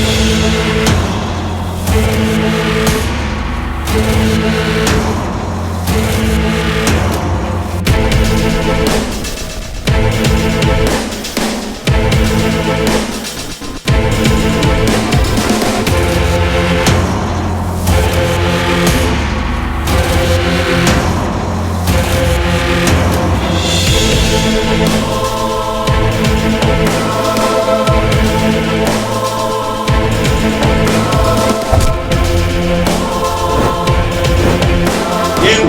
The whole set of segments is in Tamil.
Thank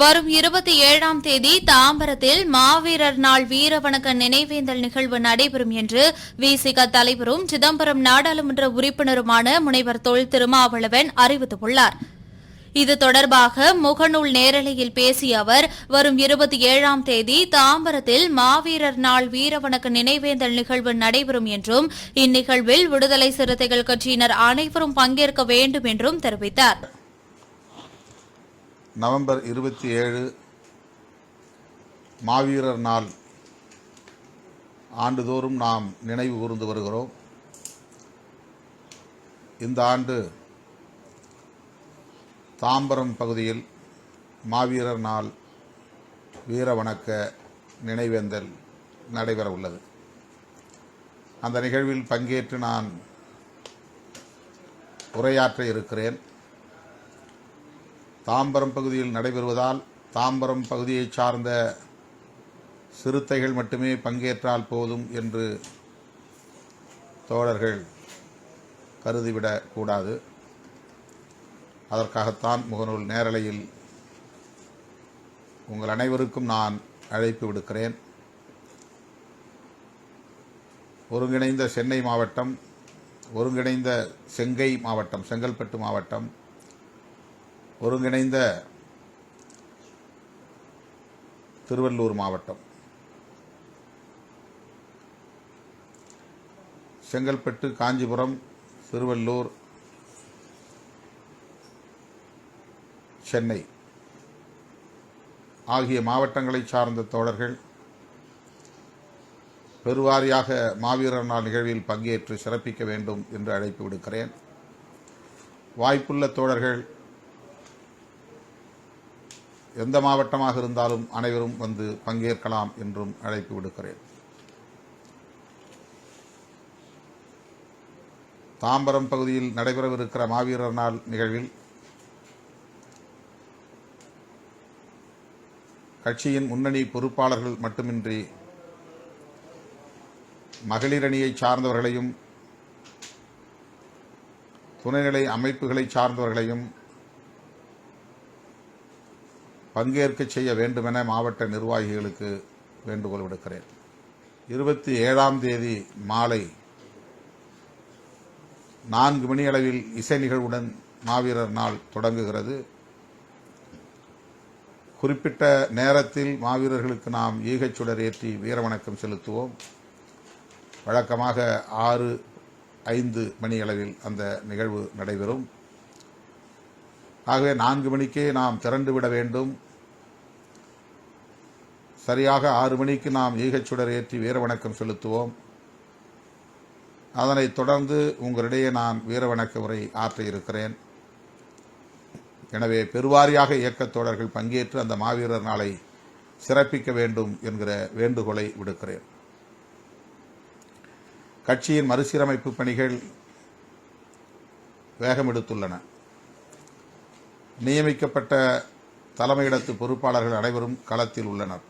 வரும் இருபத்தி ஏழாம் தேதி தாம்பரத்தில் மாவீரர் நாள் வீரவணக்க நினைவேந்தல் நிகழ்வு நடைபெறும் என்று விசிக தலைவரும் சிதம்பரம் நாடாளுமன்ற உறுப்பினருமான முனைவர் தொல் திருமாவளவன் அறிவித்துள்ளார். இது தொடர்பாக முகநூல் நேரலையில் பேசிய அவர் வரும் இருபத்தி ஏழாம் தேதி தாம்பரத்தில் மாவீரர் நாள் வீரவணக்க நினைவேந்தல் நிகழ்வு நடைபெறும் என்றும் இந்நிகழ்வில் விடுதலை சிறுத்தைகள் கட்சியினர் அனைவரும் பங்கேற்க வேண்டும் என்றும் தெரிவித்தார். நவம்பர் இருபத்தி ஏழு மாவீரர் நாள். ஆண்டுதோறும் நாம் நினைவு கூர்ந்து வருகிறோம். இந்த ஆண்டு தாம்பரம் பகுதியில் மாவீரர் நாள் வீர வணக்க நினைவேந்தல் நடைபெற உள்ளது. அந்த நிகழ்வில் பங்கேற்று நான் உரையாற்ற இருக்கிறேன். தாம்பரம் பகுதியில் நடைபெறுவதால் தாம்பரம் பகுதியைச் சார்ந்த சிறுத்தைகள் மட்டுமே பங்கேற்றால் போதும் என்று தோழர்கள் கருதிவிடக்கூடாது. அதற்காகத்தான் முகநூல் நேரலையில் உங்கள் அனைவருக்கும் நான் அழைப்பு விடுக்கிறேன். ஒருங்கிணைந்த சென்னை மாவட்டம் ஒருங்கிணைந்த செங்கை மாவட்டம் செங்கல்பட்டு மாவட்டம் ஒருங்கிணைந்த திருவள்ளூர் மாவட்டம். செங்கல்பட்டு காஞ்சிபுரம் திருவள்ளூர் சென்னை ஆகிய மாவட்டங்களை சார்ந்த தோழர்கள் பெருவாரியாக மாவீரர் நாள் நிகழ்வில் பங்கேற்று சிறப்பிக்க வேண்டும் என்று அழைப்பு விடுக்கிறேன். வாய்ப்புள்ள தோழர்கள் எந்த மாவட்டமாக இருந்தாலும் அனைவரும் வந்து பங்கேற்கலாம் என்றும் அழைப்பு விடுக்கிறேன். தாம்பரம் பகுதியில் நடைபெறவிருக்கிற மாவீரர் நாள் நிகழ்வில் கட்சியின் முன்னணி பொறுப்பாளர்கள் மட்டுமின்றி மகளிரணியை சார்ந்தவர்களையும் துணைநிலை அமைப்புகளை சார்ந்தவர்களையும் பங்கேற்க செய்ய வேண்டுமென மாவட்ட நிர்வாகிகளுக்கு வேண்டுகோள் விடுக்கிறேன். இருபத்தி ஏழாம் தேதி மாலை நான்கு மணி அளவில் இசை நிகழ்வுடன் மாவீரர் நாள் தொடங்குகிறது. குறிப்பிட்ட நேரத்தில் மாவீரர்களுக்கு நாம் ஈகைச்சுடர் ஏற்றி வீரவணக்கம் செலுத்துவோம். வழக்கமாக ஆறு ஐந்து மணி அளவில் அந்த நிகழ்வு நடைபெறும். ஆகவே நான்கு மணிக்கே நாம் திரண்டு விட வேண்டும். சரியாக ஆறு மணிக்கு நாம் ஈகச்சுடர் ஏற்றி வீரவணக்கம் செலுத்துவோம். அதனைத் தொடர்ந்து உங்களிடையே நான் வீரவணக்க உரை ஆற்ற இருக்கிறேன். எனவே பெருவாரியாக இயக்கத் தோழர்கள் பங்கேற்று அந்த மாவீரர் நாளை சிறப்பிக்க வேண்டும் என்கிற வேண்டுகோளை விடுக்கிறேன். கட்சியின் மறுசீரமைப்பு பணிகள் வேகமெடுத்துள்ளன. நியமிக்கப்பட்ட தலைமையிடத்து பொறுப்பாளர்கள் அனைவரும் களத்தில் உள்ளனர்.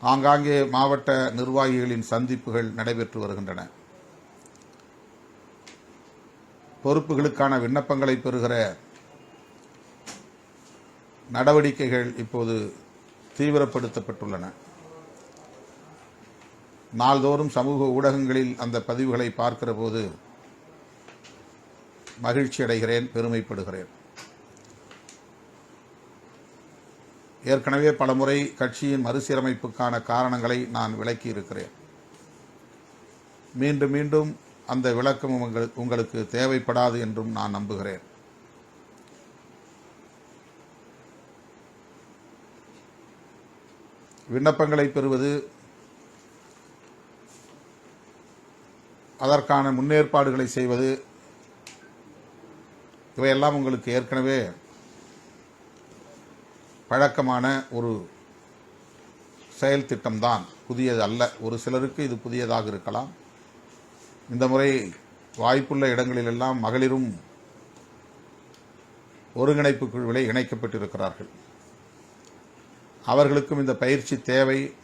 ஆங்காங்கே மாவட்ட நிர்வாகிகளின் சந்திப்புகள் நடைபெற்று வருகின்றன. பொறுப்புகளுக்கான விண்ணப்பங்களை பெறுகிற நடவடிக்கைகள் இப்போது தீவிரப்படுத்தப்பட்டுள்ளன. நாள்தோறும் சமூக ஊடகங்களில் அந்த பதிவுகளை பார்க்கிற போது மகிழ்ச்சி அடைகிறேன் பெருமைப்படுகிறேன். ஏற்கனவே பலமுறை கட்சியின் மறுசீரமைப்புக்கான காரணங்களை நான் விளக்கி இருக்கிறேன் மீண்டும் மீண்டும் அந்த விளக்கம் உங்கள்- உங்களுக்கு தேவைப்படாது என்றும் நான் நம்புகிறேன். விண்ணப்பங்களை பெறுவது அதற்கான முன்னேற்பாடுகளை செய்வது இவையெல்லாம் உங்களுக்கு ஏற்கனவே பழக்கமான ஒரு செயல் திட்டம்தான். புதியது அல்ல. ஒரு சிலருக்கு இது புதியதாக இருக்கலாம். இந்த முறை வாய்ப்புள்ள இடங்களிலெல்லாம் மகளிரும் ஒருங்கிணைப்பு குழுவிலே இணைக்கப்பட்டிருக்கிறார்கள். அவர்களுக்கும் இந்த பயிற்சி தேவை.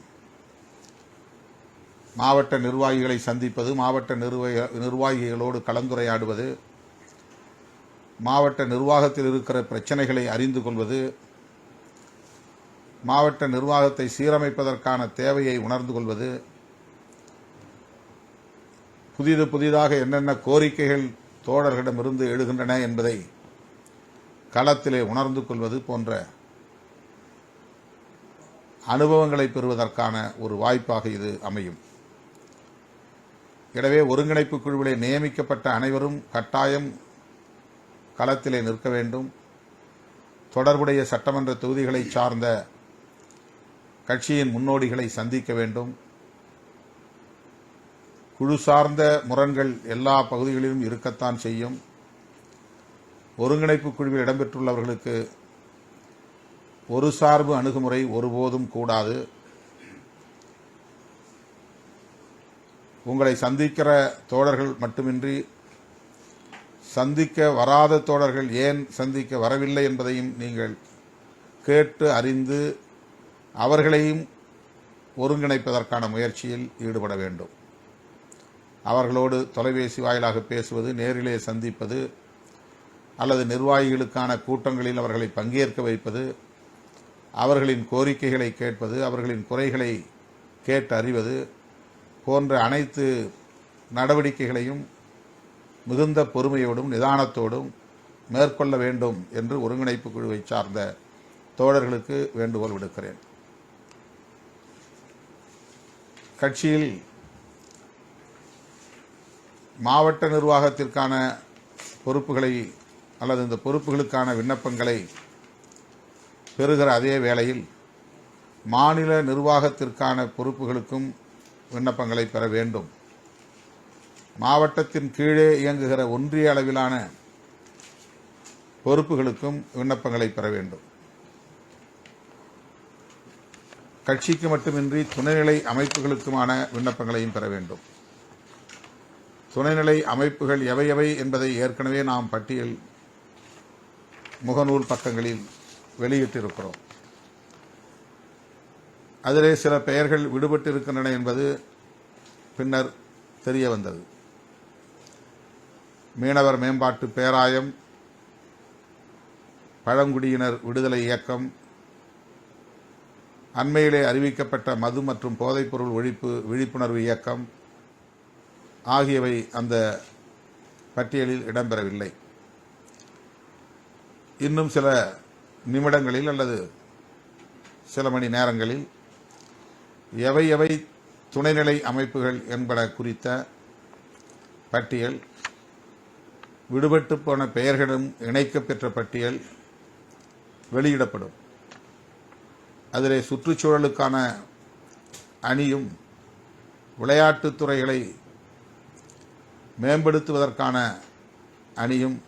மாவட்ட நிர்வாகிகளை சந்திப்பது மாவட்ட நிர்வாக நிர்வாகிகளோடு கலந்துரையாடுவது மாவட்ட நிர்வாகத்தில் இருக்கிற பிரச்சனைகளை அறிந்து கொள்வது மாவட்ட நிர்வாகத்தை சீரமைப்பதற்கான தேவையை உணர்ந்து கொள்வது புதிது புதிதாக என்னென்ன கோரிக்கைகள் தோழர்களிடமிருந்து எழுகின்றன என்பதை களத்திலே உணர்ந்து கொள்வது போன்ற அனுபவங்களை பெறுவதற்கான ஒரு வாய்ப்பாக இது அமையும். எனவே ஒருங்கிணைப்பு குழுவிலே நியமிக்கப்பட்ட அனைவரும் கட்டாயம் களத்திலே நிற்க வேண்டும். தொடர்புடைய சட்டமன்ற தொகுதிகளை சார்ந்த கட்சியின் முன்னோடிகளை சந்திக்க வேண்டும். குழு சார்ந்த முரண்கள் எல்லா பகுதிகளிலும் இருக்கத்தான் செய்யும். ஒருங்கிணைப்பு குழுவில் இடம்பெற்றுள்ளவர்களுக்கு ஒரு சார்பு அணுகுமுறை ஒருபோதும் கூடாது. உங்களை சந்திக்கிற தோழர்கள் மட்டுமின்றி சந்திக்க வராத தோழர்கள் ஏன் சந்திக்க வரவில்லை என்பதையும் நீங்கள் கேட்டு அறிந்து அவர்களையும் ஒருங்கிணைப்பதற்கான முயற்சியில் ஈடுபட வேண்டும். அவர்களோடு தொலைபேசி வாயிலாக பேசுவது நேரிலே சந்திப்பது அல்லது நிர்வாகிகளுக்கான கூட்டங்களில் அவர்களை பங்கேற்க வைப்பது அவர்களின் கோரிக்கைகளை கேட்பது அவர்களின் குறைகளை கேட்டு அறிவது போன்ற அனைத்து நடவடிக்கைகளையும் மிகுந்த பொறுமையோடும் நிதானத்தோடும் மேற்கொள்ள வேண்டும் என்று ஒருங்கிணைப்பு குழுவை சார்ந்த தோழர்களுக்கு வேண்டுகோள் விடுக்கிறேன். கட்சியில் மாவட்ட நிர்வாகத்திற்கான பொறுப்புகளை அல்லது இந்த பொறுப்புகளுக்கான விண்ணப்பங்களை பெறுகிற அதே வேளையில் மாநில நிர்வாகத்திற்கான பொறுப்புகளுக்கும் விண்ணப்பங்களை பெற வேண்டும். மாவட்டத்தின் கீழே இயங்குகிற ஒன்றிய அளவிலான பொறுப்புகளுக்கும் விண்ணப்பங்களை பெற வேண்டும். கட்சிக்கு மட்டுமின்றி துணைநிலை அமைப்புகளுக்குமான விண்ணப்பங்களையும் பெற வேண்டும். துணைநிலை அமைப்புகள் எவை எவை என்பதை ஏற்கனவே நாம் பட்டியல் முகநூல் பக்கங்களில் வெளியிட்டிருக்கிறோம். அதிலே சில பெயர்கள் விடுபட்டிருக்கின்றன என்பது பின்னர் தெரிய வந்தது. மீனவர் மேம்பாட்டு பேராயம் பழங்குடியினர் விடுதலை இயக்கம் அண்மையிலே அறிவிக்கப்பட்ட மது மற்றும் போதைப்பொருள் ஒழிப்பு விழிப்புணர்வு இயக்கம் ஆகியவை அந்த பட்டியலில் இடம்பெறவில்லை. இன்னும் சில நிமிடங்களில் அல்லது சில மணி நேரங்களில் எவை எவை துணைநிலை அமைப்புகள் என்பன குறித்த பட்டியல் விடுபட்டு போன பெயர்களும் இணைக்கப் பெற்ற பட்டியல் வெளியிடப்படும். அதிலே சுற்றுச்சூழலுக்கான அணியும் விளையாட்டுத் துறைகளை மேம்படுத்துவதற்கான அணியும்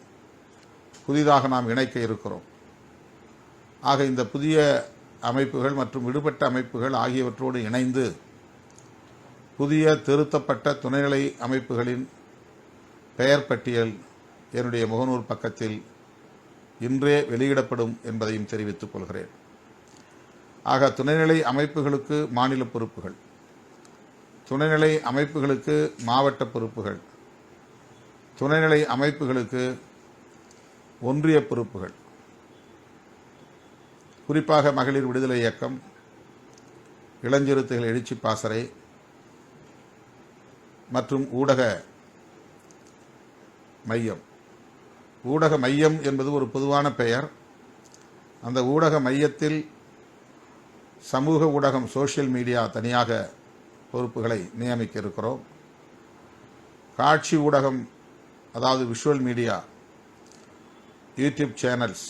புதிதாக நாம் இணைக்க இருக்கிறோம். ஆக இந்த புதிய அமைப்புகள் மற்றும் விடுபட்ட அமைப்புகள் ஆகியவற்றோடு இணைந்து புதிய திருத்தப்பட்ட துணைநிலை அமைப்புகளின் பெயர் பட்டியல் என்னுடைய முகநூல் பக்கத்தில் இன்றே வெளியிடப்படும் என்பதையும் தெரிவித்துக் கொள்கிறேன். ஆக துணைநிலை அமைப்புகளுக்கு மாநில பொறுப்புகள். துணைநிலை அமைப்புகளுக்கு மாவட்ட பொறுப்புகள். துணைநிலை அமைப்புகளுக்கு ஒன்றிய பொறுப்புகள். குறிப்பாக மகளிர் விடுதலை இயக்கம் இளஞ்சிறுத்தைகள் எழுச்சி பாசறை மற்றும் ஊடக மையம். ஊடக மையம் என்பது ஒரு பொதுவான பெயர். அந்த ஊடக மையத்தில் சமூக ஊடகம் சோஷியல் மீடியா தனியாக பொறுப்புகளை நியமிக்க இருக்கிறோம் காட்சி ஊடகம் அதாவது visual media YouTube channels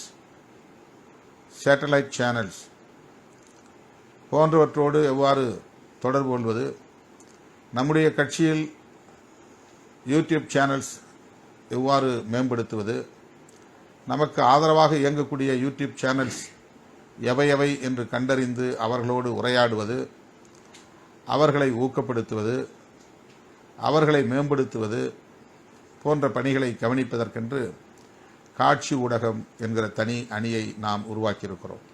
satellite channels போன்றவற்றோடு எவ்வாறு தொடர்பு கொள்வது? நம்முடைய கட்சியில் யூடியூப் சேனல்ஸ் எவ்வாறு மேம்படுத்துவது? நமக்கு ஆதரவாக இயங்கக்கூடிய யூடியூப் சேனல்ஸ் எவை எவை என்று கண்டறிந்து அவர்களோடு உரையாடுவது அவர்களை ஊக்கப்படுத்துவது அவர்களை மேம்படுத்துவது போன்ற பணிகளை கவனிப்பதற்கென்று காட்சி ஊடகம் என்கிற தனி அணியை நாம் உருவாக்கியிருக்கிறோம்.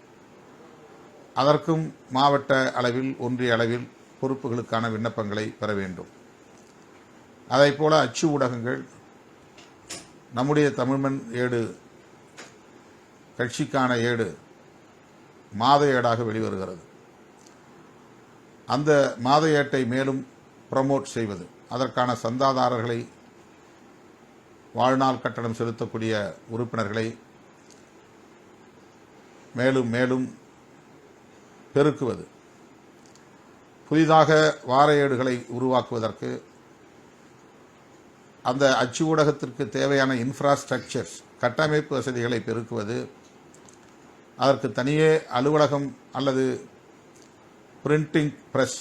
அதற்கும் மாவட்ட அளவில் ஒன்றிய அளவில் பொறுப்புகளுக்கான விண்ணப்பங்களை பெற வேண்டும். அதைப்போல அச்சு ஊடகங்கள் நம்முடைய தமிழ்மண் ஏடு கட்சிக்கான ஏடு மாத ஏடாக வெளிவருகிறது. அந்த மாத ஏட்டை மேலும் ப்ரமோட் செய்வது அதற்கான சந்தாதாரர்களை வாழ்நாள் கட்டணம் செலுத்தக்கூடிய உறுப்பினர்களை மேலும் மேலும் பெருக்குவது. புதிதாக வார ஏடுகளை உருவாக்குவதற்கு அந்த அச்சு ஊடகத்திற்கு தேவையான இன்ஃப்ராஸ்ட்ரக்சர்ஸ் கட்டமைப்பு வசதிகளை பெருக்குவது அதற்கு தனியே அலுவலகம் அல்லது பிரிண்டிங் ப்ரெஸ்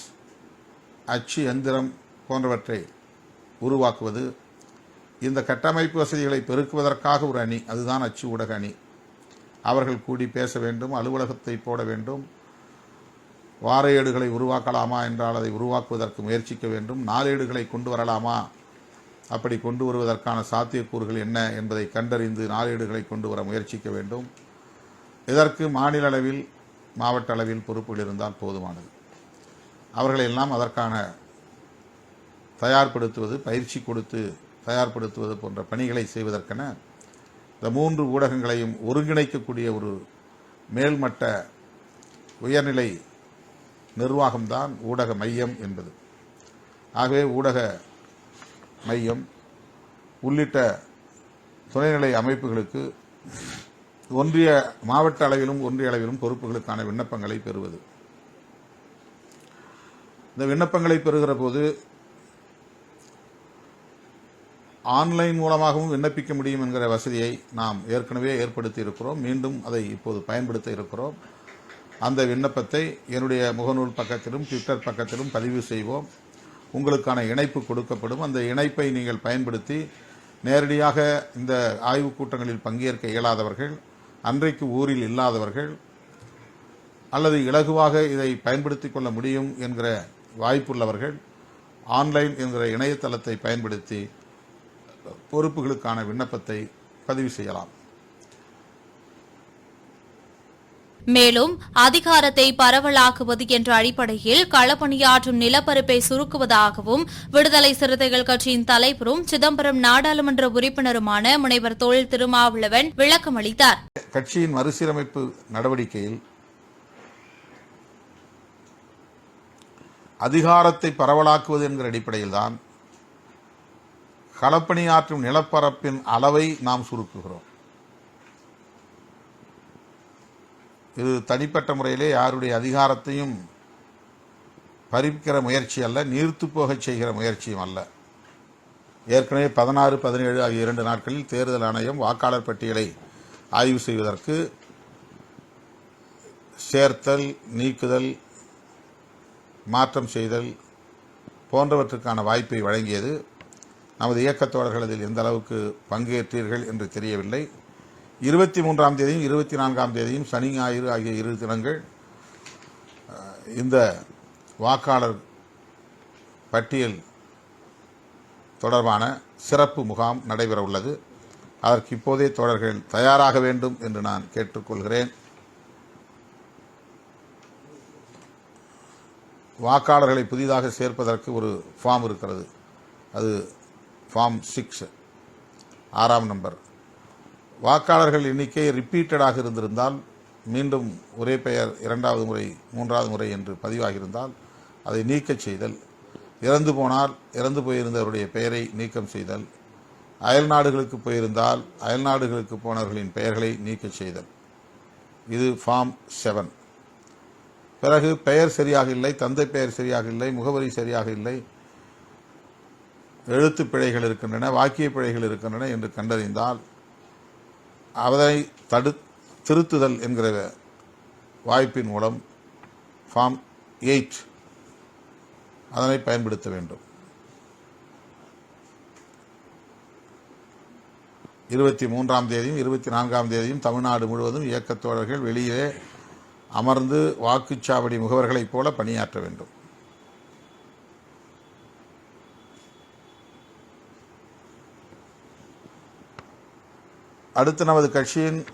அச்சு எந்திரம் போன்றவற்றை உருவாக்குவது இந்த கட்டமைப்பு வசதிகளை பெருக்குவதற்காக ஒரு அணி அதுதான் அச்சு ஊடக அணி. அவர்கள் கூடி பேச வேண்டும் அலுவலகத்தை போட வேண்டும் வார ஏடுகளை உருவாக்கலாமா என்றால் அதை உருவாக்குவதற்கு முயற்சிக்க வேண்டும் நாளேடுகளை கொண்டு வரலாமா அப்படி கொண்டு வருவதற்கான சாத்தியக்கூறுகள் என்ன என்பதை கண்டறிந்து நாளேடுகளை கொண்டு வர முயற்சிக்க வேண்டும். இதற்கு மாநில அளவில் மாவட்ட அளவில் பொறுப்புகள் இருந்தால் போதுமானது. அவர்களெல்லாம் அதற்கான தயார்படுத்துவது பயிற்சி கொடுத்து தயார்படுத்துவது போன்ற பணிகளை செய்வதற்கென இந்த மூன்று ஊடகங்களையும் ஒருங்கிணைக்கக்கூடிய ஒரு மேல்மட்ட உயர்நிலை நிர்வாகம்தான் ஊடக மையம் என்பது. ஆகவே ஊடக மையம் உள்ளிட்ட துணைநிலை அமைப்புகளுக்கு ஒன்றிய மாவட்ட அளவிலும் ஒன்றிய அளவிலும் பொறுப்புகளுக்கான விண்ணப்பங்களை பெறுவது. இந்த விண்ணப்பங்களை பெறுகிற போது ஆன்லைன் மூலமாகவும் விண்ணப்பிக்க முடியும் என்கிற வசதியை நாம் ஏற்கனவே ஏற்படுத்தி இருக்கிறோம் மீண்டும் அதை இப்போது பயன்படுத்த இருக்கிறோம். அந்த விண்ணப்பத்தை என்னுடைய முகநூல் பக்கத்திலும் ட்விட்டர் பக்கத்திலும் பதிவு செய்வோம். உங்களுக்கான இணைப்பு கொடுக்கப்படும். அந்த இணைப்பை நீங்கள் பயன்படுத்தி நேரடியாக இந்த ஆய்வுக் கூட்டங்களில் பங்கேற்க இயலாதவர்கள் அன்றைக்கு ஊரில் இல்லாதவர்கள் அல்லது இலகுவாக இதை பயன்படுத்திக் கொள்ள முடியும் என்கிற வாய்ப்புள்ளவர்கள் ஆன்லைன் என்கிற இணையதளத்தை பயன்படுத்தி பொறுப்புகளுக்கான விண்ணப்பத்தை பதிவு செய்யலாம். மேலும் அதிகாரத்தை பரவலாக்குவது என்ற அடிப்படையில் களப்பணியாற்றும் நிலப்பரப்பை சுருக்குவதாகவும் விடுதலை சிறுத்தைகள் கட்சியின் தலைவரும் சிதம்பரம் நாடாளுமன்ற உறுப்பினருமான முனைவர் தொழில் திருமாவளவன் விளக்கமளித்தார் கட்சியின் மறுசீரமைப்பு நடவடிக்கையில் அதிகாரத்தை பரவலாக்குவது என்கிற அடிப்படையில்தான் களப்பணியாற்றும் நிலப்பரப்பின் அளவை நாம் சுருக்குகிறோம். இது தனிப்பட்ட முறையிலே யாருடைய அதிகாரத்தையும் பறிக்கிற முயற்சி அல்ல நீர்த்து போகச் செய்கிற முயற்சியும் அல்ல. ஏற்கனவே பதினாறு பதினேழு ஆகிய இரண்டு நாட்களில் தேர்தல் ஆணையம் வாக்காளர் பட்டியலை ஆய்வு செய்வதற்கு சேர்த்தல் நீக்குதல் மாற்றம் செய்தல் போன்றவற்றுக்கான வாய்ப்பை வழங்கியது. நமது இயக்கத்தோழர்கள் அதில் எந்த அளவுக்கு பங்கேற்றீர்கள் என்று தெரியவில்லை. இருபத்தி மூன்றாம் தேதியும் இருபத்தி நான்காம் தேதியும் சனி ஞாயிறு ஆகிய இரு தினங்கள் இந்த வாக்காளர் பட்டியல் தொடர்பான சிறப்பு முகாம் நடைபெற உள்ளது. அதற்கு இப்போதே தோழர்கள் தயாராக வேண்டும் என்று நான் கேட்டுக்கொள்கிறேன். வாக்காளர்களை புதிதாக சேர்ப்பதற்கு ஒரு ஃபார்ம் இருக்கிறது. அது ஃபார்ம் சிக்ஸ் ஆறாம் நம்பர். வாக்காளர்கள் எண்ணிக்கை ரிப்பீட்டடாக இருந்திருந்தால் மீண்டும் ஒரே பெயர் இரண்டாவது முறை மூன்றாவது முறை என்று பதிவாகியிருந்தால் அதை நீக்கச் செய்தல். இறந்து போனால் இறந்து போயிருந்தவருடைய பெயரை நீக்கம் செய்தல். அயல் நாடுகளுக்கு போயிருந்தால் அயல் நாடுகளுக்கு போனவர்களின் பெயர்களை நீக்கச் செய்தல். இது ஃபார்ம் செவன் பிறகு பெயர் சரியாக இல்லை தந்தை பெயர் சரியாக இல்லை முகவரி சரியாக இல்லை. எழுத்து பிழைகள் இருக்கின்றன வாக்கிய பிழைகள் இருக்கின்றன என்று கண்டறிந்தால் அதனை தடு திருத்துதல் என்கிற வாய்ப்பின் மூலம் ஃபார்ம் எயிட் அதனை பயன்படுத்த வேண்டும். இருபத்தி மூன்றாம் தேதியும் இருபத்தி நான்காம் தேதியும் தமிழ்நாடு முழுவதும் இயக்கத்தோழர்கள் வெளியே அமர்ந்து வாக்குச்சாவடி முகவர்களைப் போல பணியாற்ற வேண்டும். அடுத்து நமது கட்சியின்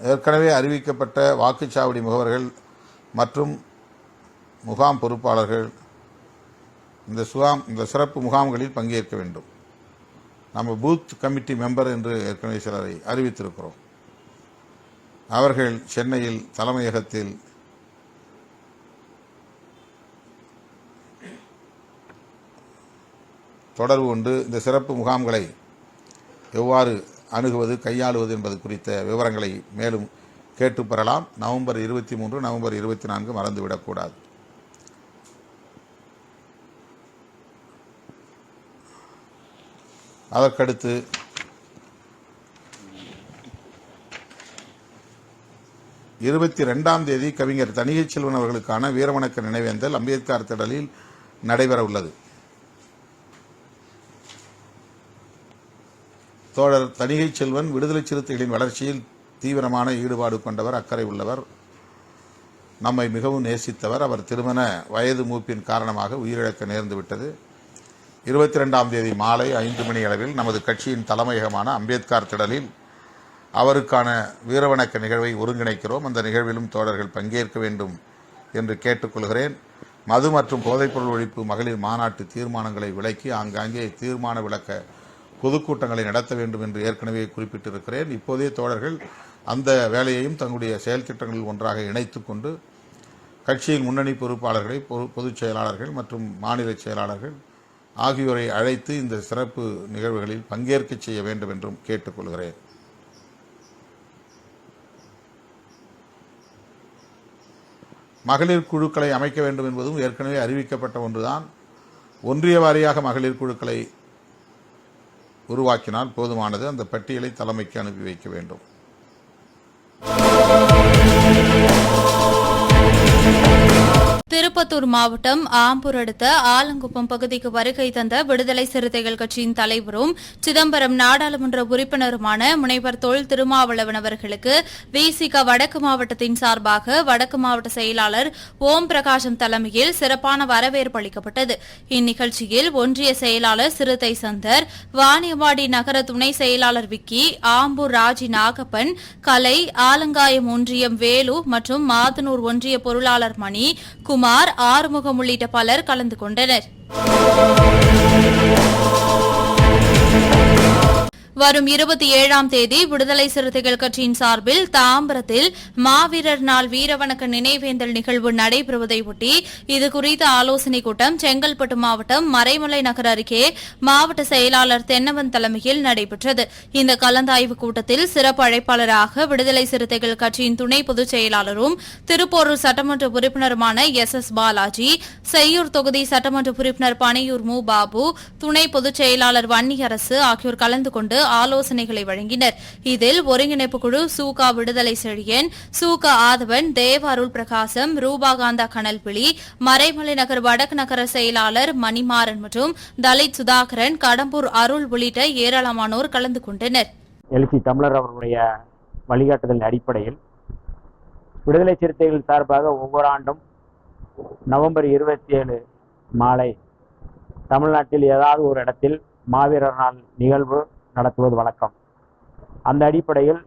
ஏற்கனவே அறிவிக்கப்பட்ட வாக்குச்சாவடி முகவர்கள் மற்றும் முகாம் பொறுப்பாளர்கள் இந்த சுகாம் இந்த சிறப்பு முகாம்களில் பங்கேற்க வேண்டும். நம்ம பூத் கமிட்டி மெம்பர் என்று ஏற்கனவே சிலரை அறிவித்திருக்கிறோம். அவர்கள் சென்னையில் தலைமையகத்தில் தொடர்பு கொண்டு இந்த சிறப்பு முகாம்களை எவ்வாறு அணுகுவது கையாளுவது என்பது குறித்த விவரங்களை மேலும் கேட்டு பெறலாம். நவம்பர் இருபத்தி மூன்று நவம்பர் இருபத்தி நான்கு மறந்துவிடக்கூடாது. அதற்கடுத்து இருபத்தி ரெண்டாம் தேதி கவிஞர் தணிகை செல்வன் அவர்களுக்கான வீரவணக்க நினைவேந்தல் அம்பேத்கர் திடலில் நடைபெற உள்ளது தோழர் தணிகை செல்வன் விடுதலை சிறுத்தைகளின் வளர்ச்சியில் தீவிரமான ஈடுபாடு கொண்டவர் அக்கறை உள்ளவர் நம்மை மிகவும் நேசித்தவர். அவர் திருமண வயது மூப்பின் காரணமாக உயிரிழக்க நேர்ந்துவிட்டது இருபத்தி ரெண்டாம் தேதி மாலை ஐந்து மணி அளவில் நமது கட்சியின் தலைமையகமான அம்பேத்கர் திடலில் அவருக்கான வீரவணக்க நிகழ்வை ஒருங்கிணைக்கிறோம். அந்த நிகழ்விலும் தோழர்கள் பங்கேற்க வேண்டும் என்று கேட்டுக்கொள்கிறேன். மது மற்றும் போதைப்பொருள் ஒழிப்பு மகளிர் மாநாட்டு தீர்மானங்களை விலக்கி ஆங்காங்கே தீர்மான விளக்க பொதுக்கூட்டங்களை நடத்த வேண்டும் என்று ஏற்கனவே குறிப்பிட்டிருக்கிறேன். இப்போதே தோழர்கள் அந்த வேலையையும் தங்களுடைய செயல் திட்டங்களில் ஒன்றாக இணைத்துக்கொண்டு கட்சியின் முன்னணி பொறுப்பாளர்களை பொது- பொதுச் செயலாளர்கள் மற்றும் மாநில செயலாளர்கள் ஆகியோரை அழைத்து இந்த சிறப்பு நிகழ்வுகளில் பங்கேற்க செய்ய வேண்டும் என்றும் கேட்டுக்கொள்கிறேன். மகளிர் குழுக்களை அமைக்க வேண்டும் என்பதும் ஏற்கனவே அறிவிக்கப்பட்ட ஒன்றுதான். ஒன்றிய வாரியாக மகளிர் குழுக்களை உருவாக்கினால் போதுமானது. அந்த பட்டியலை தலைமைக்கு அனுப்பி வைக்க வேண்டும். திருப்பத்தூர் மாவட்டம் ஆம்பூர் அடுத்த ஆலங்குப்பம் பகுதிக்கு வருகை தந்த விடுதலை சிறுத்தைகள் கட்சியின் தலைவரும் சிதம்பரம் நாடாளுமன்ற உறுப்பினருமான முனைவர் தொல் திருமாவளவன் அவர்களுக்கு விசிக வடக்கு மாவட்டத்தின் சார்பாக வடக்கு மாவட்ட செயலாளர் ஓம் பிரகாஷம் தலைமையில் சிறப்பான வரவேற்பு அளிக்கப்பட்டது. இந்நிகழ்ச்சியில் ஒன்றிய செயலாளர் சிறுத்தை சந்தர் வாணியவாடி நகர துணை செயலாளர் விக்கி ஆம்பூர் ராஜி நாகப்பன் கலை ஆலங்காயம் ஒன்றியம் வேலு மற்றும் மாதனூர் ஒன்றிய பொருளாளர் மணி கு குமார் ஆறுமுகம் உள்ளிட்ட பலர் கலந்து கொண்டனர். வரும் இருபத்தி ஏழாம் தேதி விடுதலை சிறுத்தைகள் கட்சியின் சார்பில் தாம்பரத்தில் மாவீரர் நாள் வீரவணக்க நினைவேந்தல் நிகழ்வு நடைபெறுவதை ஒட்டி இதுகுறித்த ஆலோசனைக் கூட்டம் செங்கல்பட்டு மாவட்டம் மறைமலை நகர் அருகே மாவட்ட செயலாளர் தென்னவன் தலைமையில் நடைபெற்றது. இந்த கலந்தாய்வு கூட்டத்தில் சிறப்பு அழைப்பாளராக விடுதலை சிறுத்தைகள் கட்சியின் துணை பொதுச் செயலாளரும் திருப்போரூர் சட்டமன்ற உறுப்பினருமான எஸ் எஸ் பாலாஜி செய்யூர் தொகுதி சட்டமன்ற உறுப்பினர் பனையூர் மு பாபு துணை பொதுச் செயலாளர் வன்னியரசு ஆகியோர் கலந்து கொண்டு ஆலோசனைகளை வழங்கினர். இதில் ஒருங்கிணைப்பு குழு சூகா விடுதலை செழியன் சூகா ஆதவன் தேவ அருள் பிரகாசம் ரூபாகாந்தா கனல்விழி மறைமலை நகர் வடக்கு நகர செயலாளர் மணிமாறன் மற்றும் தலித் சுதாகரன் கடம்பூர் அருள் உள்ளிட்ட ஏராளமானோர் கலந்து கொண்டனர். எழுச்சி தமிழர் அவர்களுடைய வழிகாட்டுதல் அடிப்படையில் விடுதலை சிறுத்தைகள் சார்பாக ஒவ்வொரு ஆண்டும் நவம்பர் இருபத்தி ஏழு மாலை தமிழ்நாட்டில் ஏதாவது ஒரு இடத்தில் மாவீரர் நாள் நிகழ்வு நடத்துவது வழக்கம் அந்த அடிப்படையில்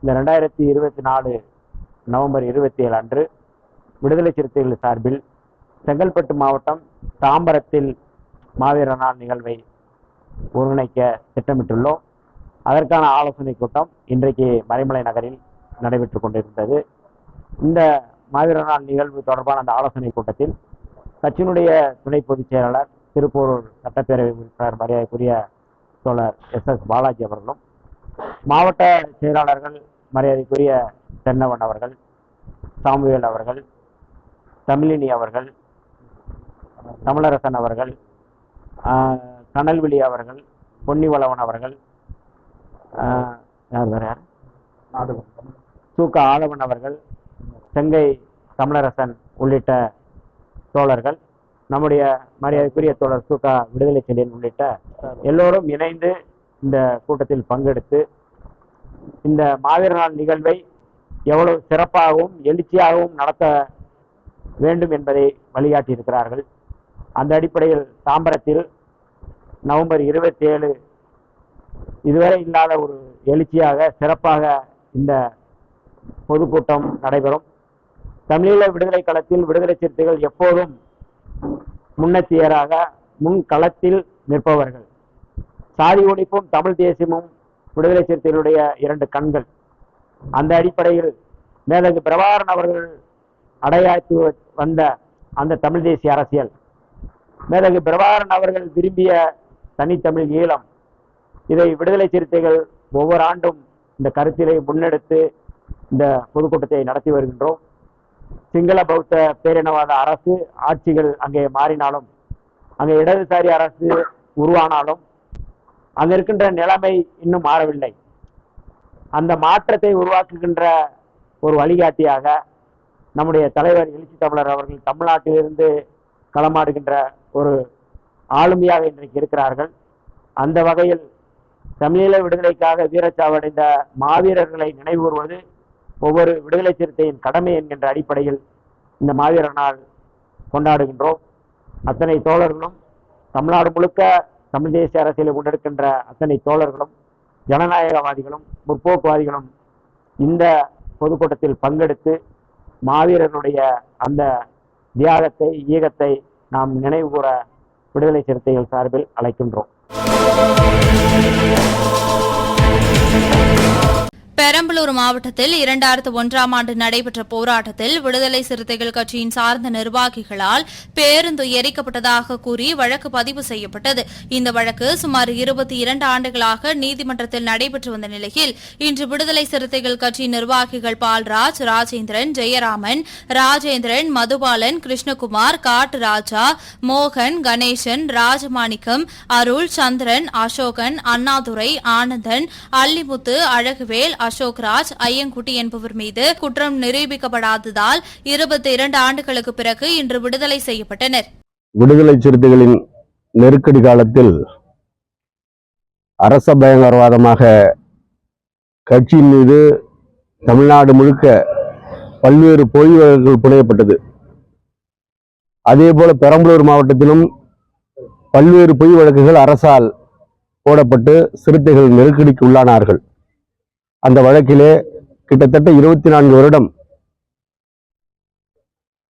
இந்த ரெண்டாயிரத்தி இருபத்தி நாலு நவம்பர் இருபத்தி ஏழு அன்று விடுதலை சிறுத்தைகள் சார்பில் செங்கல்பட்டு மாவட்டம் தாம்பரத்தில் மாவீரர் நாள் நிகழ்வை ஒருங்கிணைக்க திட்டமிட்டுள்ளோம். அதற்கான ஆலோசனை கூட்டம் இன்றைக்கு மறைமலை நகரில் நடைபெற்று கொண்டிருந்தது. இந்த மாவீரர் நாள் நிகழ்வு தொடர்பான அந்த ஆலோசனை கூட்டத்தில் கட்சியினுடைய துணை பொதுச் செயலாளர் திருப்பூரூர் சட்டப்பேரவை உறுப்பினர் மரியாதைக்குரிய தோழர் எஸ் எஸ் பாலாஜி அவர்களும் மாவட்ட செயலாளர்கள் மரியாதைக்குரிய தென்னவன் அவர்கள் சாமுவேல் அவர்கள் தமிழினி அவர்கள் தமிழரசன் அவர்கள் கனல்விழி அவர்கள் பொன்னிவளவன் அவர்கள் யார் வேற யார்? சூக்க ஆதவன் அவர்கள் செங்கை தமிழரசன் உள்ளிட்ட தோழர்கள் நம்முடைய மரியாதைக்குரிய தோழர் சூட்டா விடுதலை செல்லியன் உள்ளிட்ட எல்லோரும் இணைந்து இந்த கூட்டத்தில் பங்கெடுத்து இந்த மாவீர நாள் நிகழ்வை எவ்வளவு சிறப்பாகவும் எழுச்சியாகவும் நடத்த வேண்டும் என்பதை வழிகாட்டியிருக்கிறார்கள். அந்த அடிப்படையில் தாம்பரத்தில் நவம்பர் இருபத்தி ஏழு இதுவரை இல்லாத ஒரு எழுச்சியாக சிறப்பாக இந்த பொதுக்கூட்டம் நடைபெறும். தமிழீழ விடுதலை களத்தில் விடுதலை சிறுத்தைகள் எப்போதும் முன்னத்தியராக முன் களத்தில் நிற்பவர்கள். சாதி ஒழிப்பும் தமிழ் தேசியமும் விடுதலை சிறுத்தைகளுடைய இரண்டு கண்கள். அந்த அடிப்படையில் மேலகு பிரபாரன் அவர்கள் அடையாற்றி வந்த அந்த தமிழ் தேசிய அரசியல். மேலகு பிரபாகரன் அவர்கள் விரும்பிய தனித்தமிழ் ஈழம். இதை விடுதலை சிறுத்தைகள் ஒவ்வொரு ஆண்டும் இந்த கருத்திலை முன்னெடுத்து இந்த பொதுக்கூட்டத்தை நடத்தி வருகின்றோம். சிங்கள பௌத்த பேரினவாத அரசு ஆட்சிகள் அங்கே மாறினாலும் அங்கே இடதுசாரி அரசு உருவானாலும் அங்கே இருக்கின்ற நிலைமை இன்னும் மாறவில்லை. அந்த மாற்றத்தை உருவாக்குகின்ற ஒரு வழிகாட்டியாக நம்முடைய தலைவர் எழுச்சி தமிழர் அவர்கள் தமிழ்நாட்டிலிருந்து களமாடுகின்ற ஒரு ஆளுமையாக இன்றைக்கு இருக்கிறார்கள். அந்த வகையில் தமிழீழ விடுதலைக்காக வீரச்சாவடைந்த மாவீரர்களை நினைவுறுவது ஒவ்வொரு விடுதலை சிறுத்தையின் கடமை என்கின்ற அடிப்படையில் இந்த மாவீரர் நாள் கொண்டாடுகின்றோம். அத்தனை தோழர்களும் தமிழ்நாடு முழுக்க தமிழ் தேசிய அரசியலை கொண்டிருக்கின்ற அத்தனை தோழர்களும் ஜனநாயகவாதிகளும் முற்போக்குவாதிகளும் இந்த பொதுக்கூட்டத்தில் பங்கெடுத்து மாவீரனுடைய அந்த தியாகத்தை ஈகத்தை நாம் நினைவுகூர விடுதலை சிறுத்தைகள் சார்பில் அழைக்கின்றோம். பெரம்பலூர் மாவட்டத்தில் இரண்டாயிரத்து ஒன்றாம் ஆண்டு நடைபெற்ற போராட்டத்தில் விடுதலை சிறுத்தைகள் கட்சியின் சார்ந்த நிர்வாகிகளால் பேருந்து எரிக்கப்பட்டதாக கூறி வழக்கு பதிவு செய்யப்பட்டது. இந்த வழக்கு சுமார் இருபத்தி இரண்டு ஆண்டுகளாக நீதிமன்றத்தில் நடைபெற்று வந்த நிலையில் இன்று விடுதலை சிறுத்தைகள் கட்சி நிர்வாகிகள் பால்ராஜ் ராஜேந்திரன் ஜெயராமன் ராஜேந்திரன் மதுபாலன் கிருஷ்ணகுமார் காட்டு ராஜா மோகன் கணேசன் ராஜமாணிக்கம் அருள் சந்திரன் அசோகன் அண்ணாதுரை ஆனந்தன் அல்லிமுத்து அழகுவேல் அசோக்ராஜ் ஐயங்குட்டி என்பவர் மீது குற்றம் நிரூபிக்கப்படாததால் இருபத்தி இரண்டு ஆண்டுகளுக்கு பிறகு இன்று விடுதலை செய்யப்பட்டனர். விடுதலை சிறுத்தைகளின் நெருக்கடி காலத்தில் அரச பயங்கரவாதமாக கட்சியின் மீது தமிழ்நாடு முழுக்க பல்வேறு பொய் வழக்குகள் புனையப்பட்டது. அதே போல பெரம்பலூர் மாவட்டத்திலும் பல்வேறு பொய் வழக்குகள் அரசால் போடப்பட்டு சிறுத்தைகள் நெருக்கடிக்கு உள்ளானார்கள். அந்த வழக்கிலே கிட்டத்தட்ட இருபத்தி நான்கு வருடம்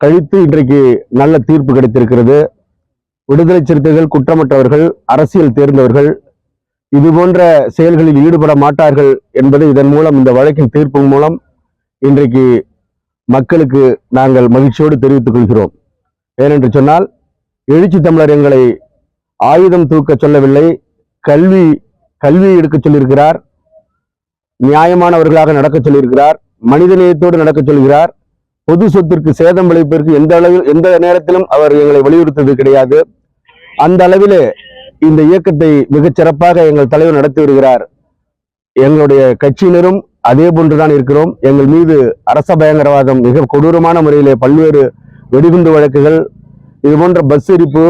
கழித்து இன்றைக்கு நல்ல தீர்ப்பு கிடைத்திருக்கிறது. விடுதலை சிறுத்தைகள் குற்றமற்றவர்கள் அரசியல் தேர்ந்தவர்கள் இது போன்ற செயல்களில் ஈடுபட மாட்டார்கள் என்பது இதன் மூலம் இந்த வழக்கின் தீர்ப்பு மூலம் இன்றைக்கு மக்களுக்கு நாங்கள் மகிழ்ச்சியோடு தெரிவித்துக் கொள்கிறோம். ஏனென்று சொன்னால் எழுச்சி தமிழர் எங்களை ஆயுதம் தூக்க சொல்லவில்லை கல்வி கல்வி எடுக்க சொல்லியிருக்கிறார். நியாயமானவர்களாக நடக்க சொல்லியிருக்கிறார் மனிதநேயத்தோடு நடக்க சொல்கிறார். பொது சொத்திற்கு சேதம் விளைவிப்பதற்கு எந்த அளவில் எந்த நேரத்திலும் அவர் எங்களை வலியுறுத்தது கிடையாது. அந்த அளவிலே இந்த இயக்கத்தை மிகச் சிறப்பாக எங்கள் தலைவர் நடத்தி வருகிறார். எங்களுடைய கட்சியினரும் அதே போன்றுதான் இருக்கிறோம். எங்கள் மீது அரச பயங்கரவாதம் மிக கொடூரமான முறையிலே பல்வேறு வெடிகுண்டு வழக்குகள் இது போன்ற பஸ் எரிப்பு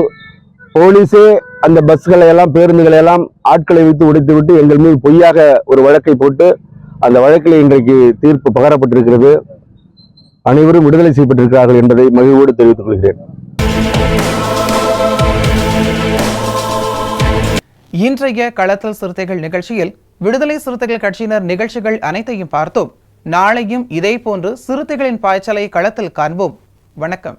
போலீஸே அந்த பஸ்களை எல்லாம் பேருந்துகளை எல்லாம் ஆட்களை வைத்து உடைத்து விட்டு எங்கள் மீது பொய்யாக ஒரு வழக்கை போட்டு அந்த வழக்கில் இன்றைக்கு தீர்ப்பு பகரப்பட்டிருக்கிறது. அனைவரும் விடுதலை செய்யப்பட்டிருக்கிறார்கள் என்பதை மகிழ்வோடு தெரிவித்துக் கொள்கிறேன். இன்றைய களத்தல் சிறுத்தைகள் நிகழ்ச்சியில் விடுதலை சிறுத்தைகள் கட்சியினர் நிகழ்ச்சிகள் அனைத்தையும் பார்த்தோம். நாளையும் இதேபோன்று சிறுத்தைகளின் பாய்ச்சலை களத்தில் காண்போம். வணக்கம்.